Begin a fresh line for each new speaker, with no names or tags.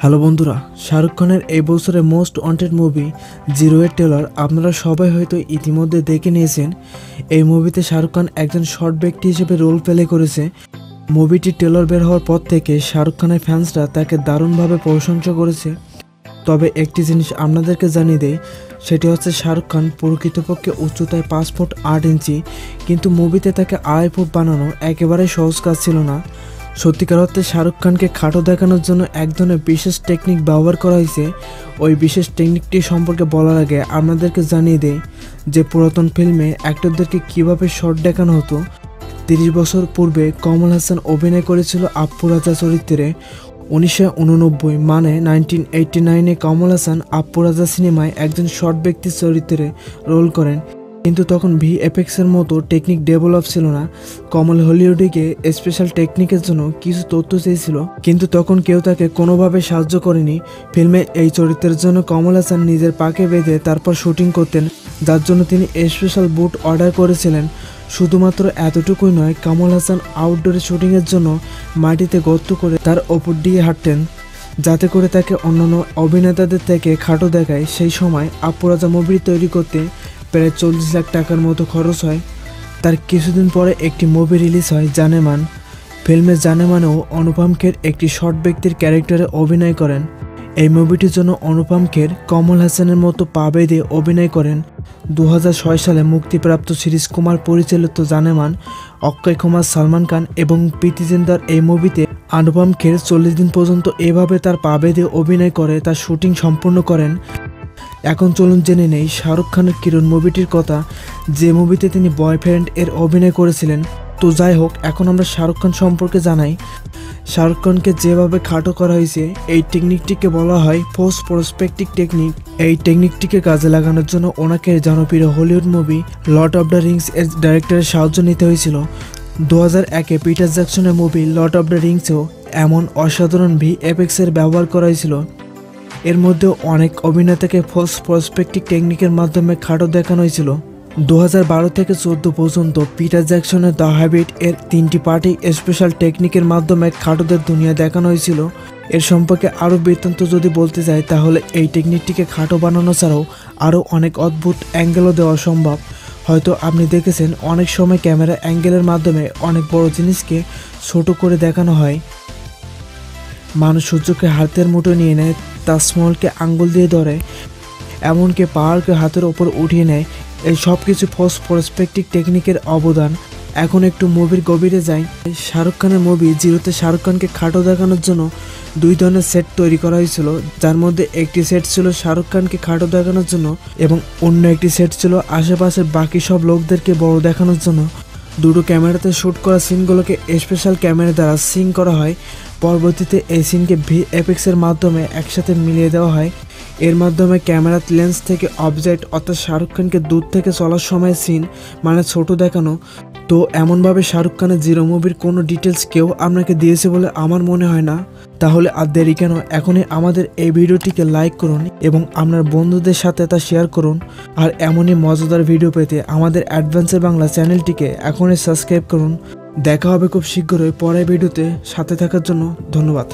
Hello বন্ধুরা, শাহরুখ খানের এই বছরের মোস্ট ওয়ান্টেড মুভি জিরো এর টেলার আপনারা সবাই হয়তো ইতিমধ্যে দেখে নিয়েছেন। এই মুভিতে শাহরুখ খান একজন শর্ট ব্যক্তি হিসেবে রোল প্লে করেছে। মুভিটি টেলার বের হওয়ার পর থেকে শাহরুখ খানের ফ্যান্সরা তাকে দারুণভাবে প্রশংসা করেছে। তবে একটি জিনিস আপনাদেরকে জানিয়ে দেয় সেটি হচ্ছে শাহরুখ খান প্রকৃতপক্ষে উচ্চতায় পাঁচ ফুট আট ইঞ্চি, কিন্তু মুভিতে তাকে আড়াই ফুট বানানো একেবারে সহজ কাজ ছিল না। সত্যিকার অর্থে শাহরুখ খানকে খাটো দেখানোর জন্য এক ধরনের বিশেষ টেকনিক ব্যবহার করা হয়েছে। ওই বিশেষ টেকনিকটি সম্পর্কে বলার আগে আপনাদেরকে জানিয়ে দেয় যে পুরাতন ফিল্মে অ্যাক্টরদেরকে কীভাবে শর্ট দেখানো হতো। তিরিশ বছর পূর্বে কমল হাসান অভিনয় করেছিল আপ্পু রাজা চরিত্রে। উনিশশো উননব্বই মানে নাইনটিন এইটি নাইনে কমল হাসান আপ্পু রাজা সিনেমায় একজন শর্ট ব্যক্তির চরিত্রে রোল করেন। কিন্তু তখন ভি এফেক্সের মতো টেকনিক ডেভেলপ ছিল না। কমল হলিউডিকে স্পেশাল টেকনিকের জন্য কিছু তথ্য চেয়েছিল, কিন্তু তখন কেউ তাকে কোনোভাবে সাহায্য করেনি। ফিল্মে এই চরিত্রের জন্য কমল হাসান নিজের পাকে বেঁধে তারপর শুটিং করতেন, যার জন্য তিনি স্পেশাল বুট অর্ডার করেছিলেন। শুধুমাত্র এতটুকুই নয়, কামল হাসান আউটডোরে শুটিংয়ের জন্য মাটিতে গর্ত করে তার ওপর দিয়ে হাঁটতেন, যাতে করে তাকে অন্যান্য অভিনেতাদের থেকে খাটো দেখায়। সেই সময় আপুরাজা মুভি তৈরি করতে প্রায় চল্লিশ লাখ টাকার মতো খরচ হয়। তার কিছুদিন পরে একটি মুভি রিলিজ হয়, জানেমান। ফিল্মে জানেমানেও অনুপম খের একটি শর্ট ব্যক্তির ক্যারেক্টারে অভিনয় করেন। এই মুভিটির জন্য অনুপম খের, কমল হাসানের মতো পা বেঁধে অভিনয় করেন। দু হাজার ছয় সালে মুক্তিপ্রাপ্ত সিরিজ কুমার পরিচালিত জানেমান, অক্ষয় কুমার সালমান খান এবং প্রীতি জিন্দার এই মুভিতে অনুপম খের চল্লিশ দিন পর্যন্ত এভাবে তার পা বেঁধে অভিনয় করে, তার শুটিং সম্পূর্ণ করেন। এখন চলুন জেনে নেই শাহরুখ খানের কিরণ মুভিটির কথা। যে মুভিতে তিনি বয়ফ্রেন্ড এর অভিনয় করেছিলেন, তো যাই হোক, এখন আমরা শাহরুখ খান সম্পর্কে জানাই। শাহরুখ খানকে যেভাবে খাটো করা হয়েছে, এই টেকনিকটিকে বলা হয় পোস্ট প্রসপেক্টিক টেকনিক এই টেকনিকটিকে কাজে লাগানোর জন্য ওনাকে জনপ্রিয় Hollywood movie Lord of the Rings এর ডাইরেক্টরের সাহায্য নিতে হয়েছিল। দু হাজার একে পিটার জ্যাকসনের মুভি লর্ড অফ দ্য রিংসেও এমন অসাধারণ ভি এফেক্সের ব্যবহার করা হয়েছিল। এর মধ্যে অনেক অভিনেতাকে ফলস প্রসপেক্টিক টেকনিকের মাধ্যমে খাটো দেখানো হয়েছিল। দু থেকে চোদ্দ পর্যন্ত পিটার জ্যাকসনের দ্য হ্যাবিট এর তিনটি পার্টি স্পেশাল টেকনিকের মাধ্যমে খাটোদের দুনিয়া দেখানো হয়েছিল। এর সম্পর্কে আরও বৃত্তান্ত যদি বলতে চাই তাহলে এই টেকনিকটিকে খাটো বানানো ছাড়াও আরও অনেক অদ্ভুত অ্যাঙ্গেলও দেওয়া সম্ভব। হয়তো আপনি দেখেছেন, অনেক সময় ক্যামেরা অ্যাঙ্গেলের মাধ্যমে অনেক বড় জিনিসকে ছোট করে দেখানো হয়। মানুষ সূর্যকে হাতের মুঠো নিয়ে নেয়, তাজমহলকে আঙ্গুল দিয়ে ধরে, এমনকি পাহাড়কে হাতের ওপর উঠিয়ে নেয়। এই সব কিছু ফোর্স প্রসপেক্টিক টেকনিকের অবদান। এখন একটু মুভির গভীরে যাই। শাহরুখ খানের মুভি জিরোতে শাহরুখ খানকে খাটো দেখানোর জন্য দুই ধরনের সেট তৈরি করা হয়েছিল। যার মধ্যে একটি সেট ছিল শাহরুখ খানকে খাটো দেখানোর জন্য এবং অন্য একটি সেট ছিল আশেপাশের বাকি সব লোকদেরকে বড় দেখানোর জন্য। দুটো ক্যামেরাতে শ্যুট করা সিনগুলোকে স্পেশাল ক্যামেরা দ্বারা সিন করা হয়। পরবর্তীতে এই সিনকে ভি এপেক্সের মাধ্যমে একসাথে মিলিয়ে দেওয়া হয়। এর মাধ্যমে ক্যামেরার লেন্স থেকে অবজেক্ট অর্থাৎ শাহরুখ খানকে দূর থেকে চলার সময় সিন মানে ছোট দেখানো। তো এমনভাবে শাহরুখ খানের জিরো মুভির কোনো ডিটেলস কেউ আপনাকে দিয়েছে বলে আমার মনে হয় না। তাহলে আর দেরি কেন? এখনই আমাদের এই ভিডিওটিকে লাইক করুন এবং আপনার বন্ধুদের সাথে তা শেয়ার করুন। আর এমনই মজাদার ভিডিও পেতে আমাদের অ্যাডভেঞ্চার বাংলা চ্যানেলটিকে এখনই সাবস্ক্রাইব করুন। দেখা হবে খুব শীঘ্রই পরের ভিডিওতে সাথে থাকার জন্য ধন্যবাদ।